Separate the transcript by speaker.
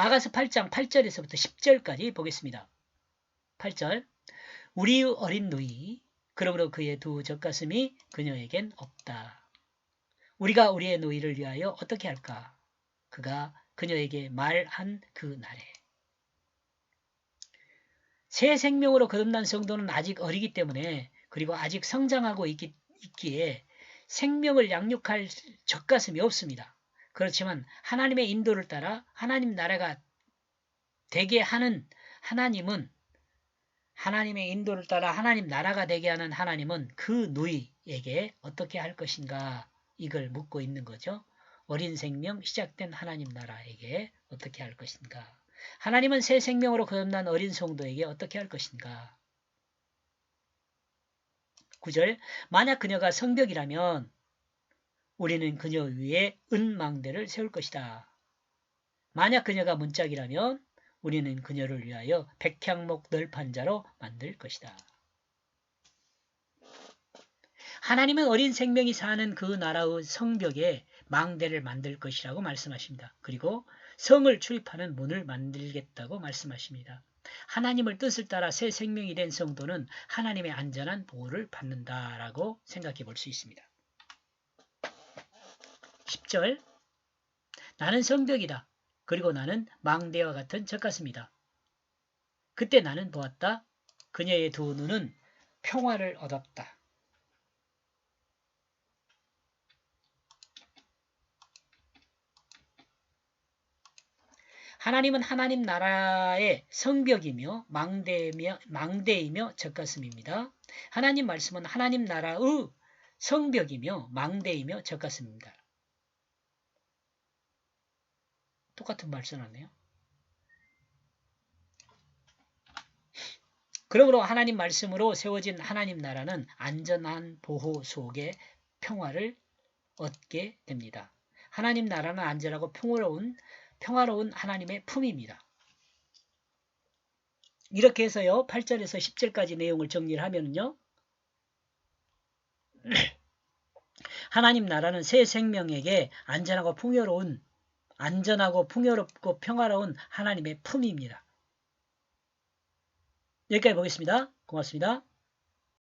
Speaker 1: 아가서 8장 8절에서부터 10절까지 보겠습니다. 8절 우리 어린 누이 그러므로 그의 두 젖가슴이 그녀에겐 없다. 우리가 우리의 누이를 위하여 어떻게 할까? 그가 그녀에게 말한 그 날에 새 생명으로 거듭난 성도는 아직 어리기 때문에 그리고 아직 성장하고 있기, 있기에 생명을 양육할 젖가슴이 없습니다. 그렇지만 하나님의 인도를 따라 하나님 나라가 되게 하는 하나님은 하나님의 인도를 따라 하나님 나라가 되게 하는 하나님은 그 누이에게 어떻게 할 것인가 이걸 묻고 있는 거죠. 어린 생명 시작된 하나님 나라에게 어떻게 할 것인가. 하나님은 새 생명으로 거듭난 어린 성도에게 어떻게 할 것인가. 9절 만약 그녀가 성벽이라면 우리는 그녀 위에 은망대를 세울 것이다. 만약 그녀가 문짝이라면 우리는 그녀를 위하여 백향목 널판자로 만들 것이다. 하나님은 어린 생명이 사는 그 나라의 성벽에 망대를 만들 것이라고 말씀하십니다. 그리고 성을 출입하는 문을 만들겠다고 말씀하십니다. 하나님을 뜻을 따라 새 생명이 된 성도는 하나님의 안전한 보호를 받는다라고 생각해 볼 수 있습니다. 10절 나는 성벽이다. 그리고 나는 망대와 같은 젖같습니다. 그때 나는 보았다. 그녀의 두 눈은 평화를 얻었다. 하나님은 하나님 나라의 성벽이며 망대이며, 망대이며 젖가슴입니다. 하나님 말씀은 하나님 나라의 성벽이며 망대이며 젖가슴입니다. 똑같은 말 써놨네요. 그러므로 하나님 말씀으로 세워진 하나님 나라는 안전한 보호 속에 평화를 얻게 됩니다. 하나님 나라는 안전하고 평화로운 평화로운 하나님의 품입니다. 이렇게 해서요. 8절에서 10절까지 내용을 정리를 하면요. 하나님 나라는 새 생명에게 안전하고 풍요로운 안전하고 풍요롭고 평화로운 하나님의 품입니다. 여기까지 보겠습니다. 고맙습니다.